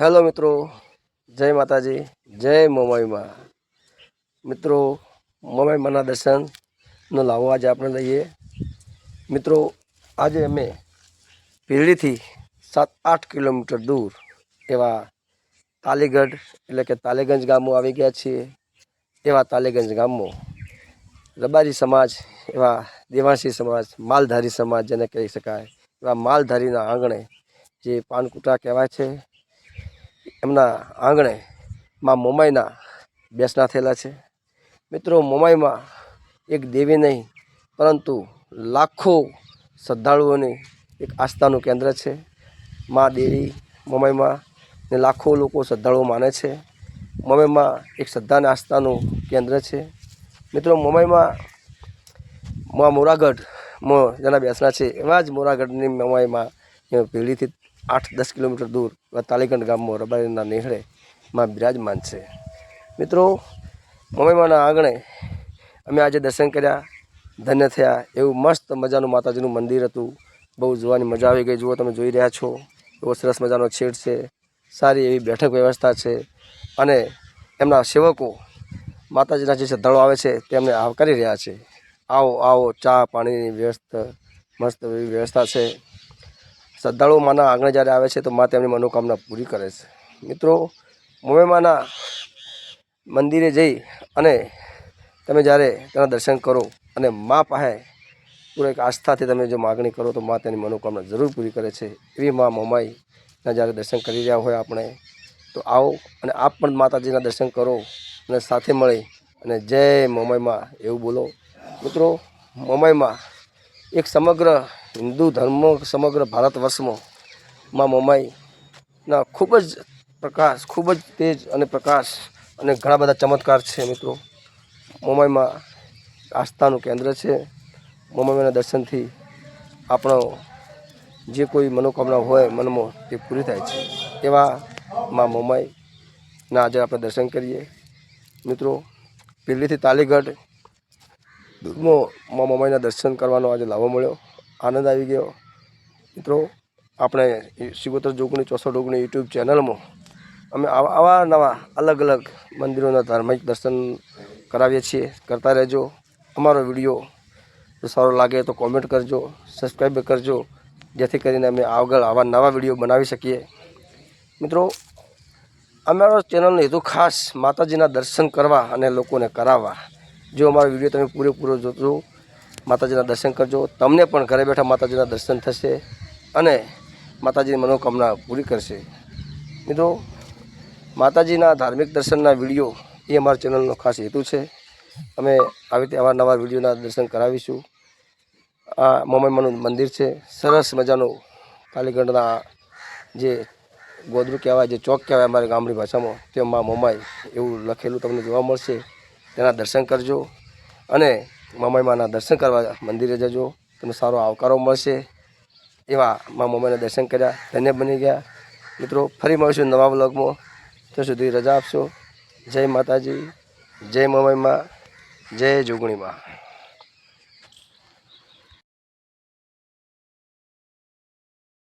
Hello મિત્રો, જય માતાજી, જય મોમાઈમાં. મિત્રો મોમાઈમાના દર્શનનો લાવો આજે આપણે લઈએ. મિત્રો, આજે અમે પીરડીથી સાત આઠ કિલોમીટર દૂર એવા તાલીગઢ, એટલે કે તાલેગંજ ગામો આવી ગયા છીએ. એવા તાલેગંજ ગામો, રબારી સમાજ, એવા દેવાસી સમાજ, માલધારી સમાજ જેને કહી શકાય, એવા માલધારીના આંગણે જે પાનકુટા કહેવાય છે. એમના આંગણે માં મોમાઈના બેસના થયેલા છે. મિત્રો, મોમાઈમાં એક દેવી નહીં, પરંતુ લાખો શ્રદ્ધાળુઓની એક આસ્થાનું કેન્દ્ર છે. મા દેવી મોમાઈમાં ને લાખો લોકો શ્રદ્ધાળુઓ માને છે. મોમાઈમાં એક શ્રદ્ધા અને આસ્થાનું કેન્દ્ર છે. મિત્રો, મોમાઈમાં મા મોરાગઢ જેના બેસના છે, એવા જ મોરાગઢની મોમાઈમાં પેઢીથી આઠ દસ કિલોમીટર દૂર તાલીકંડ ગામમાં રબારીના નેહળે માં બિરાજમાન છે. મિત્રો મમ્મીમાના આંગણે અમે આજે દર્શન કર્યા, ધન્ય થયા, એવું મસ્ત મજાનું માતાજીનું મંદિર હતું. બહુ જોવાની મજા આવી ગઈ. જુઓ તમે જોઈ રહ્યા છો એવો સરસ મજાનો છેડ છે, સારી એવી બેઠક વ્યવસ્થા છે અને એમના સેવકો માતાજીના જે શ્રદ્ધાળુ આવે છે તેમને આવકારી રહ્યા છે. આવો આવો ચા પાણીની વ્યવસ્થા, મસ્ત એવી વ્યવસ્થા છે. શ્રદ્ધાળુઓ માના આંગણે જ્યારે આવે છે તો મા તેમની મનોકામના પૂરી કરે છે. મિત્રો મોમેમાના મંદિરે જઈ અને તમે જ્યારે તેના દર્શન કરો અને મા પાસે પૂરો એક આસ્થાથી તમે જો માગણી કરો તો મા તેની મનોકામના જરૂર પૂરી કરે છે. એવી મા મોમાઈના જ્યારે દર્શન કરી રહ્યા હોય આપણે, તો આવો અને આપ પણ માતાજીના દર્શન કરો અને સાથે મળી અને જય મોમાઈમાં એવું બોલો. મિત્રો મોમાઈમાં એક સમગ્ર હિન્દુ ધર્મ સમગ્ર ભારત વર્ષમાં માં મોમાઈના ખૂબ જ પ્રકાશ, ખૂબ જ તેજ અને પ્રકાશ અને ઘણા બધા ચમત્કાર છે મિત્રો. મોમાઈમાં આસ્થાનું કેન્દ્ર છે. મોમાઈના દર્શનથી આપણો જે કોઈ મનોકામના હોય મનમાં તે પૂરી થાય છે. એવા માં મોમાઈના આજે આપણે દર્શન કરીએ. મિત્રો, પહેલીથી તાલીગઢમાં મમાઈના દર્શન કરવાનો આજે લાવો મળ્યો. આનંદ આવી ગયો. મિત્રો, આપણે શિવોતર જોગણી ચોસઠ ઓગણી યુટ્યુબ ચેનલમાં અમે આવા નવા અલગ અલગ મંદિરોના ધાર્મિક દર્શન કરાવીએ છીએ. કરતા રહેજો. અમારો વીડિયો જો સારો લાગે તો કોમેન્ટ કરજો સબસ્ક્રાઈબ કરજો, જેથી કરીને અમે આગળ આવા નવા વીડિયો બનાવી શકીએ. મિત્રો, અમારો ચેનલનો હેતુ ખાસ માતાજીના દર્શન કરવા અને લોકોને કરાવવા. જો અમારો વીડિયો તમે પૂરેપૂરો જોજો માતાજીના દર્શન કરજો. તમને પણ ઘરે બેઠા માતાજીના દર્શન થશે અને માતાજીની મનોકામના પૂરી કરશે. મિત્રો, માતાજીના ધાર્મિક દર્શનના વીડિયો એ અમારા ચેનલનો ખાસ હેતુ છે. અમે આવી રીતે અવારનવાર નવા વિડીયોના દર્શન કરાવીશું. આ મોમાઈમાનું મંદિર છે. સરસ મજાનું કાલીગઢના જે ગોદરું કહેવાય, જે ચોક કહેવાય અમારી ગામડી ભાષામાં, તેમાં મોમાઈ એવું લખેલું તમને જોવા મળશે. તેના દર્શન કરજો. અને મમાઈમાના દર્શન કરવા મંદિરે જજો. તમને સારો આવકારો મળશે. એવા મા મમાઈના દર્શન કર્યા. ધન્ય બની ગયા. મિત્રો, ફરી મળીશું નવા બ્લોગમાં ત્યાં સુધી રજા આપશો. જય માતાજી. જય મમાઈમાં જય જોગણીમાં